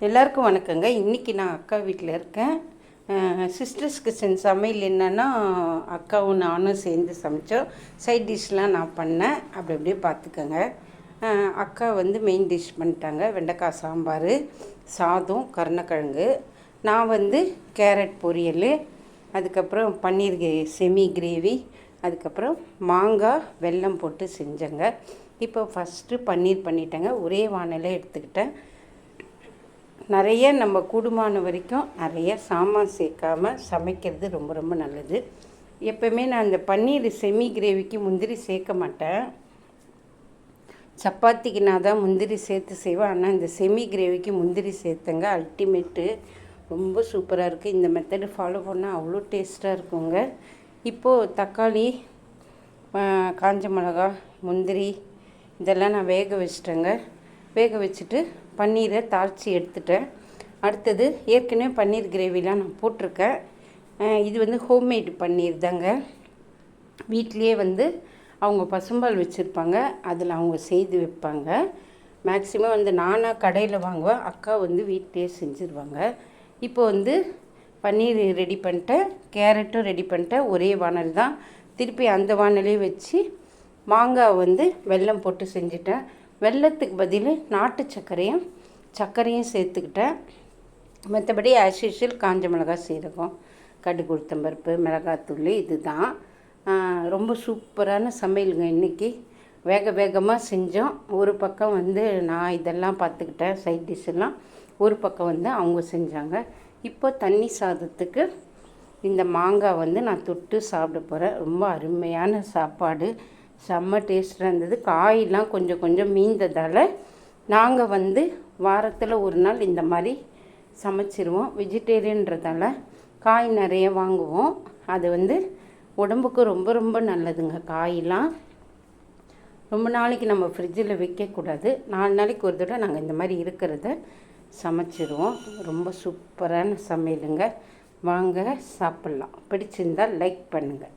எல்லாருக்கும் வணக்கங்க. இன்றைக்கி நான் அக்கா வீட்டில் இருக்கேன். சிஸ்டர்ஸ் கிச்சன் சமையல் என்னென்னா அக்காவும் நானும் சேர்ந்து சமைச்சோம். சைட் டிஷ்லாம் நான் பண்ணேன். அப்படி அப்படியே பார்த்துக்கோங்க. அக்கா வந்து மெயின் டிஷ் பண்ணிட்டாங்க. வெண்டைக்காய் சாம்பார் சாதம் கருணக்கிழங்கு. நான் வந்து கேரட் பொரியல் அதுக்கப்புறம் பன்னீர் கே- செமி கிரேவி அதுக்கப்புறம் மாங்காய் வெல்லம் போட்டு செஞ்சேங்க. இப்போ ஃபஸ்ட்டு பன்னீர் பண்ணிட்டேங்க. ஒரே வானலே எடுத்துக்கிட்டேன். நிறைய நம்ம கூடுமான வரைக்கும் நிறைய சாமான் சேர்க்காம சமைக்கிறது ரொம்ப ரொம்ப நல்லது. எப்போவுமே நான் இந்த பன்னீர் செமி கிரேவிக்கு முந்திரி சேர்க்க மாட்டேன். சப்பாத்திக்கு நான் தான் முந்திரி சேர்த்து செய்வேன். ஆனால் இந்த செமி கிரேவிக்கு முந்திரி சேர்த்தங்க. அல்டிமேட்டு ரொம்ப சூப்பராக இருக்குது இந்த மெத்தடு ஃபாலோ பண்ணால் அவ்வளோ டேஸ்ட்டாக இருக்குங்க. இப்போது தக்காளி காஞ்ச மிளகா முந்திரி இதெல்லாம் நான் வேக வச்சிட்டேங்க. வேக வச்சுட்டு பன்னீரை தாளித்து எடுத்துட்டேன். அடுத்தது ஏற்கனவே பன்னீர் கிரேவிலாம் நான் போட்டிருக்கேன். இது வந்து ஹோம்மேடு பன்னீர் தாங்க. வீட்லேயே வந்து அவங்க பசும்பால் வச்சுருப்பாங்க. அதில் அவங்க செய்து வைப்பாங்க. மேக்ஸிமம் வந்து நானாக கடையில் வாங்குவேன். அக்கா வந்து வீட்டிலேயே செஞ்சுருவாங்க. இப்போ வந்து பன்னீர் ரெடி பண்ணிட்டேன். கேரட்டும் ரெடி பண்ணிட்டேன். ஒரே வானல் தான். திருப்பி அந்த வானலே வச்சு மாங்காய் வந்து வெல்லம் போட்டு செஞ்சுட்டேன். வெல்லத்துக்கு பதில் நாட்டு சர்க்கரையும் சர்க்கரையும் சேர்த்துக்கிட்டேன். மற்றபடி ஆஸ் யூஷுவல் காஞ்ச மிளகாய் சீரகம் கடுகு உளுத்தம்பருப்பு மிளகாத்தூள் இதுதான். தான் ரொம்ப சூப்பரான சமையலுங்க இன்றைக்கி வேக வேகமாக செஞ்சோம். ஒரு பக்கம் வந்து நான் இதெல்லாம் பார்த்துக்கிட்டேன் சைட் டிஷ்ஷெல்லாம் ஒரு பக்கம் வந்து அவங்க செஞ்சாங்க. இப்போ தண்ணி சாதத்துக்கு இந்த மாங்காய் வந்து நான் தொட்டு சாப்பிட போகிறேன் ரொம்ப அருமையான சாப்பாடு. செம்ம டேஸ்ட்டாக இருந்தது. காயெல்லாம் கொஞ்சம் கொஞ்சம் மீந்ததால் நாங்கள் வந்து வாரத்தில் ஒரு நாள் இந்த மாதிரி சமைச்சிருவோம். வெஜிடேரியன்றதால காய் நிறைய வாங்குவோம். அது வந்து உடம்புக்கு ரொம்ப ரொம்ப நல்லதுங்க காயெல்லாம். ரொம்ப நாளைக்கு நம்ம ஃப்ரிட்ஜில் வைக்கக்கூடாது. நாலு நாளைக்கு ஒரு தடவை நாங்கள் இந்த மாதிரி இருக்கிறத சமைச்சிருவோம். ரொம்ப சூப்பரான சமையலுங்க. வாங்க சாப்பிட்லாம். பிடிச்சிருந்தால் லைக் பண்ணுங்கள்